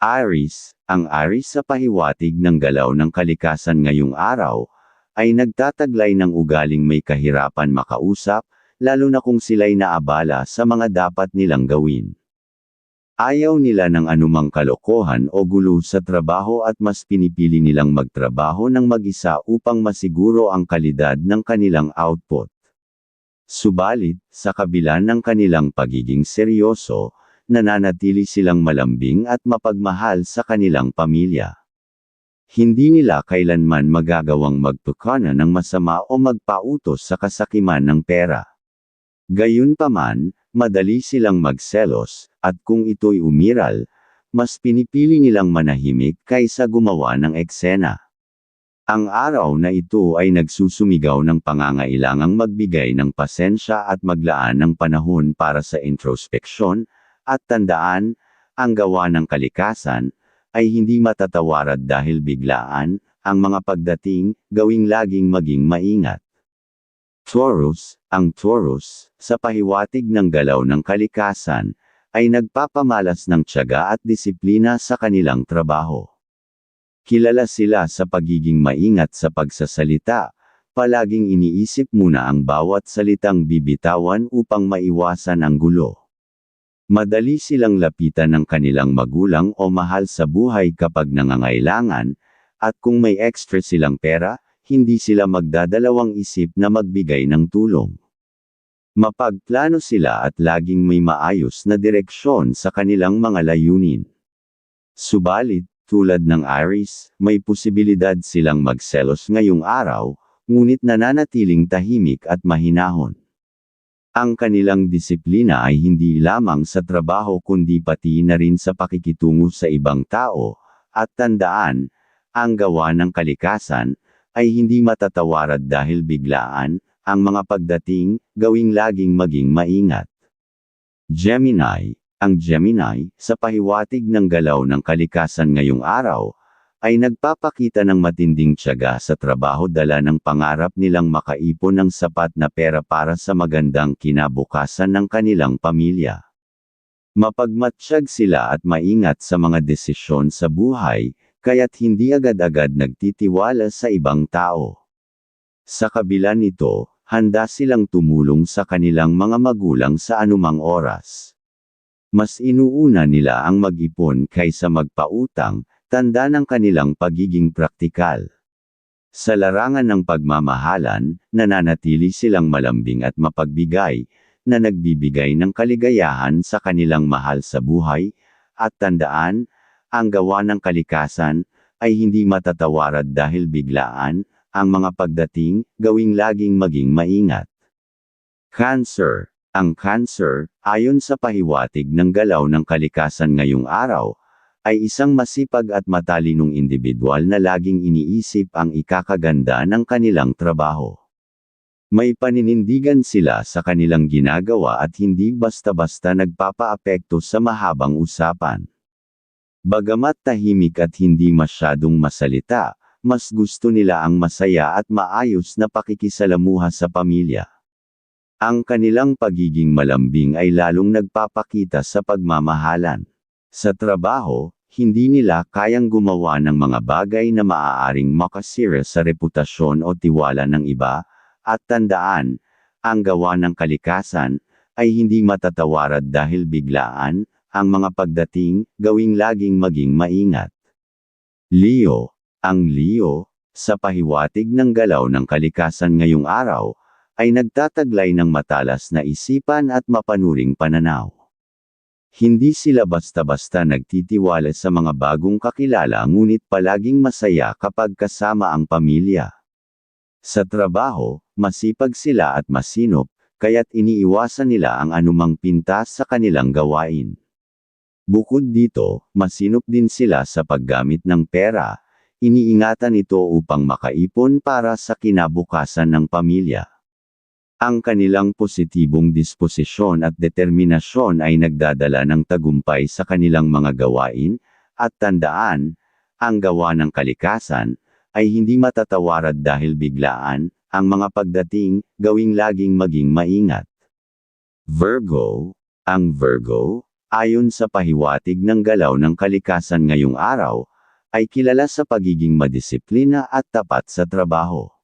Aris, ang Aris sa pahiwatig ng galaw ng kalikasan ngayong araw, ay nagtataglay ng ugaling may kahirapan makausap, lalo na kung sila'y naabala sa mga dapat nilang gawin. Ayaw nila ng anumang kalokohan o gulo sa trabaho at mas pinipili nilang magtrabaho ng mag-isa upang masiguro ang kalidad ng kanilang output. Subalit, sa kabila ng kanilang pagiging seryoso, nananatili silang malambing at mapagmahal sa kanilang pamilya. Hindi nila kailanman magagawang magtukana ng masama o magpautos sa kasakiman ng pera. Gayunpaman, madali silang magselos, at kung ito'y umiral, mas pinipili nilang manahimik kaysa gumawa ng eksena. Ang araw na ito ay nagsusumigaw ng pangangailangang magbigay ng pasensya at maglaan ng panahon para sa introspeksyon, at tandaan, ang gawa ng kalikasan, ay hindi matatawarad dahil biglaan, ang mga pagdating, gawing laging maging maingat. Taurus, ang Taurus, sa pahiwatig ng galaw ng kalikasan, ay nagpapamalas ng tiyaga at disiplina sa kanilang trabaho. Kilala sila sa pagiging maingat sa pagsasalita, palaging iniisip muna ang bawat salitang bibitawan upang maiwasan ang gulo. Madali silang lapitan ng kanilang magulang o mahal sa buhay kapag nangangailangan, at kung may extra silang pera, hindi sila magdadalawang isip na magbigay ng tulong. Mapagplano sila at laging may maayos na direksyon sa kanilang mga layunin. Subalit, tulad ng Aries, may posibilidad silang magselos ngayong araw, ngunit nananatiling tahimik at mahinahon. Ang kanilang disiplina ay hindi lamang sa trabaho kundi pati na rin sa pakikitungo sa ibang tao, at tandaan, ang gawa ng kalikasan, ay hindi matatawarad dahil biglaan, ang mga pagdating, gawing laging maging maingat. Gemini, ang Gemini, sa pahiwatig ng galaw ng kalikasan ngayong araw, ay nagpapakita ng matinding tiyaga sa trabaho dala ng pangarap nilang makaipon ng sapat na pera para sa magandang kinabukasan ng kanilang pamilya. Mapagmatsyag sila at maingat sa mga desisyon sa buhay, kaya't hindi agad-agad nagtitiwala sa ibang tao. Sa kabila nito, handa silang tumulong sa kanilang mga magulang sa anumang oras. Mas inuuna nila ang mag-ipon kaysa magpautang, tanda ng kanilang pagiging praktikal. Sa larangan ng pagmamahalan, nananatili silang malambing at mapagbigay, na nagbibigay ng kaligayahan sa kanilang mahal sa buhay, at tandaan, ang gawa ng kalikasan, ay hindi matatawarad dahil biglaan, ang mga pagdating, gawing laging maging maingat. Cancer Ang cancer, ayon sa pahiwatig ng galaw ng kalikasan ngayong araw, ay isang masipag at matalinong individual na laging iniisip ang ikakaganda ng kanilang trabaho. May paninindigan sila sa kanilang ginagawa at hindi basta-basta nagpapaapekto sa mahabang usapan. Bagamat tahimik at hindi masyadong masalita, mas gusto nila ang masaya at maayos na pakikisalamuha sa pamilya. Ang kanilang pagiging malambing ay lalong nagpapakita sa pagmamahalan. Sa trabaho, hindi nila kayang gumawa ng mga bagay na maaaring makasira sa reputasyon o tiwala ng iba, at tandaan, ang gawa ng kalikasan, ay hindi matatawarad dahil biglaan, ang mga pagdating, gawing laging maging maingat. Leo, ang Leo, sa pahiwatig ng galaw ng kalikasan ngayong araw, ay nagtataglay ng matalas na isipan at mapanuring pananaw. Hindi sila basta-basta nagtitiwala sa mga bagong kakilala ngunit palaging masaya kapag kasama ang pamilya. Sa trabaho, masipag sila at masinop, kaya't iniiwasan nila ang anumang pintas sa kanilang gawain. Bukod dito, masinop din sila sa paggamit ng pera, iniingatan ito upang makaipon para sa kinabukasan ng pamilya. Ang kanilang positibong disposisyon at determinasyon ay nagdadala ng tagumpay sa kanilang mga gawain, at tandaan, ang gawa ng kalikasan, ay hindi matatawarad dahil biglaan, ang mga pagdating, gawing laging maging maingat. Virgo, ang Virgo, ayon sa pahiwatig ng galaw ng kalikasan ngayong araw, ay kilala sa pagiging madisiplina at tapat sa trabaho.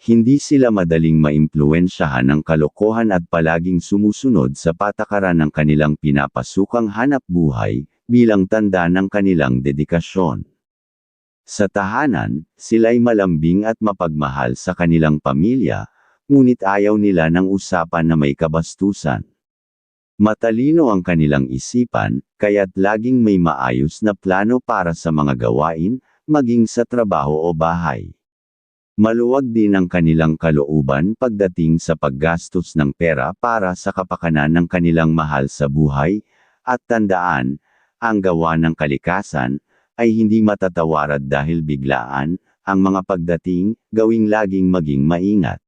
Hindi sila madaling maimpluensyahan ng kalokohan at palaging sumusunod sa patakaran ng kanilang pinapasukang hanap buhay, bilang tanda ng kanilang dedikasyon. Sa tahanan, sila'y malambing at mapagmahal sa kanilang pamilya, ngunit ayaw nila ng usapan na may kabastusan. Matalino ang kanilang isipan, kaya't laging may maayos na plano para sa mga gawain, maging sa trabaho o bahay. Maluwag din ang kanilang kalooban pagdating sa paggastos ng pera para sa kapakanan ng kanilang mahal sa buhay, at tandaan, ang gawa ng kalikasan, ay hindi matatawarad dahil biglaan, ang mga pagdating, gawing laging maging maingat.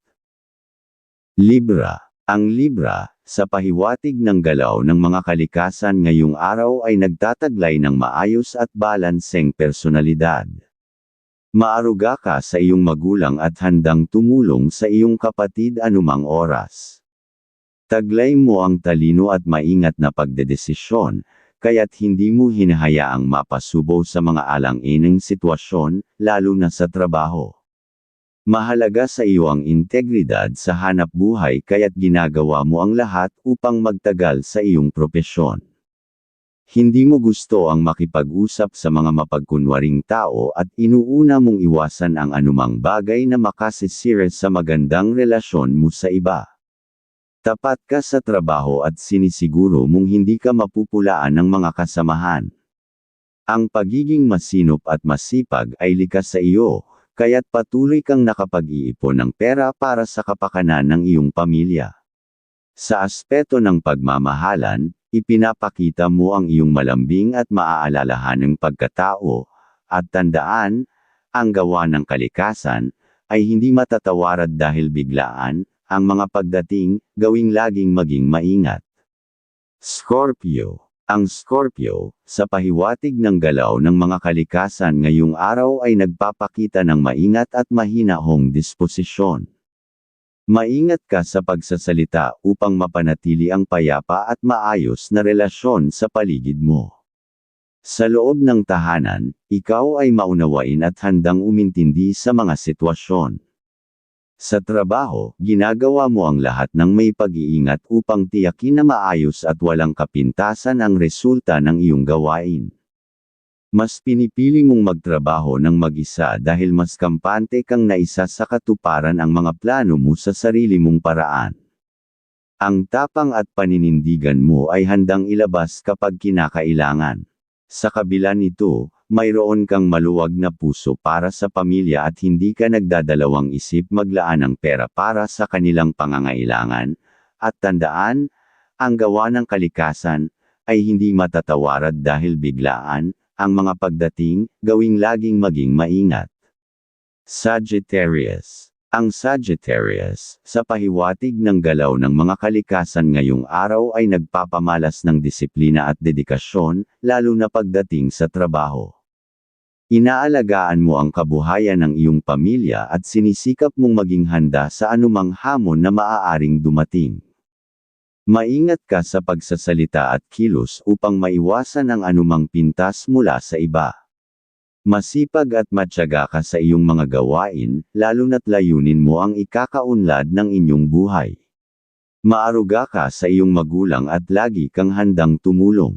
Libra Ang Libra, sa pahiwatig ng galaw ng mga kalikasan ngayong araw ay nagtataglay ng maayos at balanseng personalidad. Maaruga ka sa iyong magulang at handang tumulong sa iyong kapatid anumang oras. Taglay mo ang talino at maingat na pagdedesisyon, kaya't hindi mo hinahayaang mapasubo sa mga alang-ineng sitwasyon, lalo na sa trabaho. Mahalaga sa iyo ang integridad sa hanap buhay kaya't ginagawa mo ang lahat upang magtagal sa iyong propesyon. Hindi mo gusto ang makipag-usap sa mga mapagkunwaring tao at inuuna mong iwasan ang anumang bagay na makasisira sa magandang relasyon mo sa iba. Tapat ka sa trabaho at sinisiguro mong hindi ka mapupulaan ng mga kasamahan. Ang pagiging masinop at masipag ay likas sa iyo, kaya't patuloy kang nakapag-iipon ng pera para sa kapakanan ng iyong pamilya. Sa aspeto ng pagmamahalan, ipinapakita mo ang iyong malambing at maaalalahanang pagkatao, at tandaan, ang gawa ng kalikasan, ay hindi matatawarad dahil biglaan, ang mga pagdating, gawing laging maging maingat. Scorpio Ang Scorpio, sa pahiwatig ng galaw ng mga kalikasan ngayong araw ay nagpapakita ng maingat at mahinahong disposisyon. Maingat ka sa pagsasalita upang mapanatili ang payapa at maayos na relasyon sa paligid mo. Sa loob ng tahanan, ikaw ay maunawain at handang umintindi sa mga sitwasyon. Sa trabaho, ginagawa mo ang lahat ng may pag-iingat upang tiyakin na maayos at walang kapintasan ang resulta ng iyong gawain. Mas pinipili mong magtrabaho ng mag-isa dahil mas kampante kang naisa sa katuparan ang mga plano mo sa sarili mong paraan. Ang tapang at paninindigan mo ay handang ilabas kapag kinakailangan. Sa kabila nito, mayroon kang maluwag na puso para sa pamilya at hindi ka nagdadalawang isip maglaan ng pera para sa kanilang pangangailangan, at tandaan, ang gawa ng kalikasan, ay hindi matatawarad dahil biglaan, ang mga pagdating, gawing laging maging maingat. Sagittarius Ang Sagittarius, sa pahiwatig ng galaw ng mga kalikasan ngayong araw ay nagpapamalas ng disiplina at dedikasyon, lalo na pagdating sa trabaho. Inaalagaan mo ang kabuhayan ng iyong pamilya at sinisikap mong maging handa sa anumang hamon na maaaring dumating. Maingat ka sa pagsasalita at kilos upang maiwasan ang anumang pintas mula sa iba. Masipag at matyaga ka sa iyong mga gawain, lalo na't layunin mo ang ikakaunlad ng inyong buhay. Maaruga ka sa iyong magulang at lagi kang handang tumulong.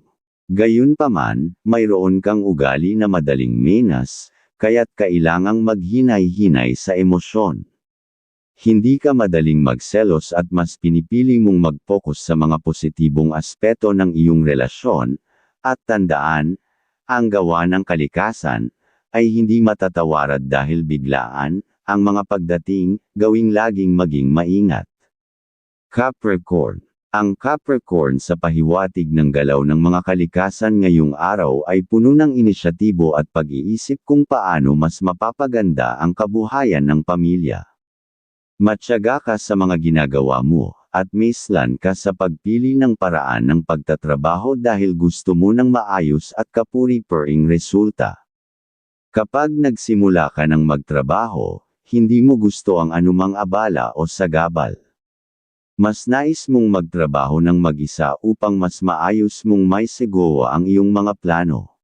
Gayunpaman, mayroon kang ugali na madaling menas, kaya't kailangang maghinay-hinay sa emosyon. Hindi ka madaling magselos at mas pinipili mong mag-focus sa mga positibong aspeto ng iyong relasyon, at tandaan, ang gawa ng kalikasan, ay hindi matatawarad dahil biglaan, ang mga pagdating, gawing laging maging maingat. Capricorn Ang Capricorn sa pahiwatig ng galaw ng mga kalikasan ngayong araw ay puno ng inisyatibo at pag-iisip kung paano mas mapapaganda ang kabuhayan ng pamilya. Matyaga ka sa mga ginagawa mo, at mislan ka sa pagpili ng paraan ng pagtatrabaho dahil gusto mo ng maayos at kapuri-puring resulta. Kapag nagsimula ka ng magtrabaho, hindi mo gusto ang anumang abala o sagabal. Mas nais mong magtrabaho ng mag-isa upang mas maayos mong may segowa ang iyong mga plano.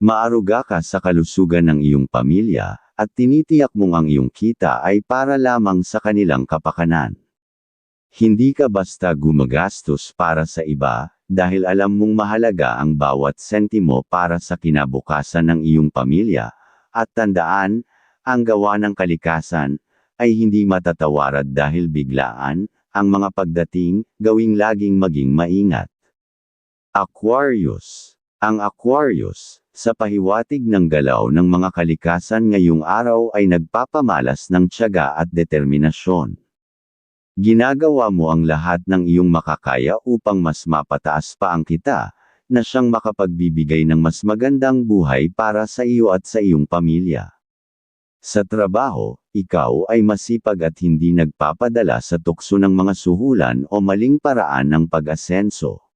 Maaruga ka sa kalusugan ng iyong pamilya, at tinitiyak mong ang iyong kita ay para lamang sa kanilang kapakanan. Hindi ka basta gumagastos para sa iba, dahil alam mong mahalaga ang bawat sentimo para sa kinabukasan ng iyong pamilya, at tandaan, ang gawa ng kalikasan, ay hindi matatawarad dahil biglaan, ang mga pagdating, gawing laging maging maingat. Aquarius Ang Aquarius, sa pahiwatig ng galaw ng mga kalikasan ngayong araw ay nagpapamalas ng tiyaga at determinasyon. Ginagawa mo ang lahat ng iyong makakaya upang mas mapataas pa ang kita, na siyang makapagbibigay ng mas magandang buhay para sa iyo at sa iyong pamilya. Sa trabaho, ikaw ay masipag at hindi nagpapadala sa tukso ng mga suhulan o maling paraan ng pag-asenso.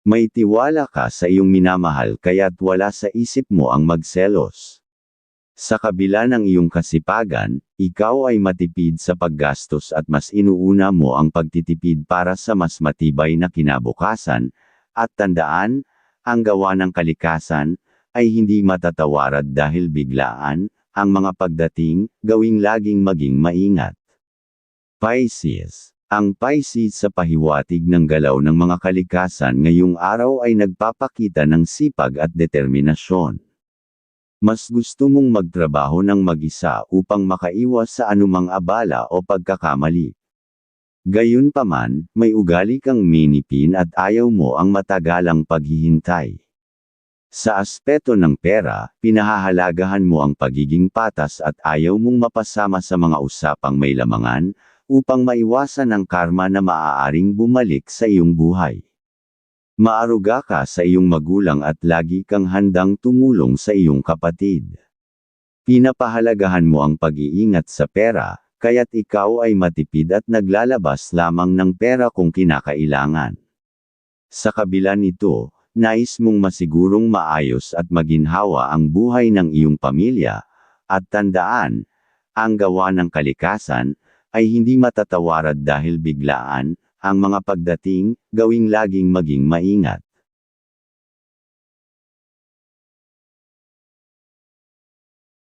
May tiwala ka sa iyong minamahal kaya't wala sa isip mo ang magselos. Sa kabila ng iyong kasipagan, ikaw ay matipid sa paggastos at mas inuuna mo ang pagtitipid para sa mas matibay na kinabukasan, at tandaan, ang gawa ng kalikasan, ay hindi matatawarad dahil biglaan, ang mga pagdating, gawing laging maging maingat. Pisces Ang Pisces sa pahiwatig ng galaw ng mga kalikasan ngayong araw ay nagpapakita ng sipag at determinasyon. Mas gusto mong magtrabaho ng mag-isa upang makaiwas sa anumang abala o pagkakamali. Gayunpaman, may ugali kang minipin at ayaw mo ang matagalang paghihintay. Sa aspeto ng pera, pinahahalagahan mo ang pagiging patas at ayaw mong mapasama sa mga usapang may lamangan, upang maiwasan ang karma na maaaring bumalik sa iyong buhay. Maaruga ka sa iyong magulang at lagi kang handang tumulong sa iyong kapatid. Pinapahalagahan mo ang pag-iingat sa pera, kaya't ikaw ay matipid at naglalabas lamang ng pera kung kinakailangan. Sa kabila nito, nais mong masigurong maayos at maginhawa ang buhay ng iyong pamilya, at tandaan, ang gawa ng kalikasan, ay hindi matatawarad dahil biglaan, ang mga pagdating, gawing laging maging maingat.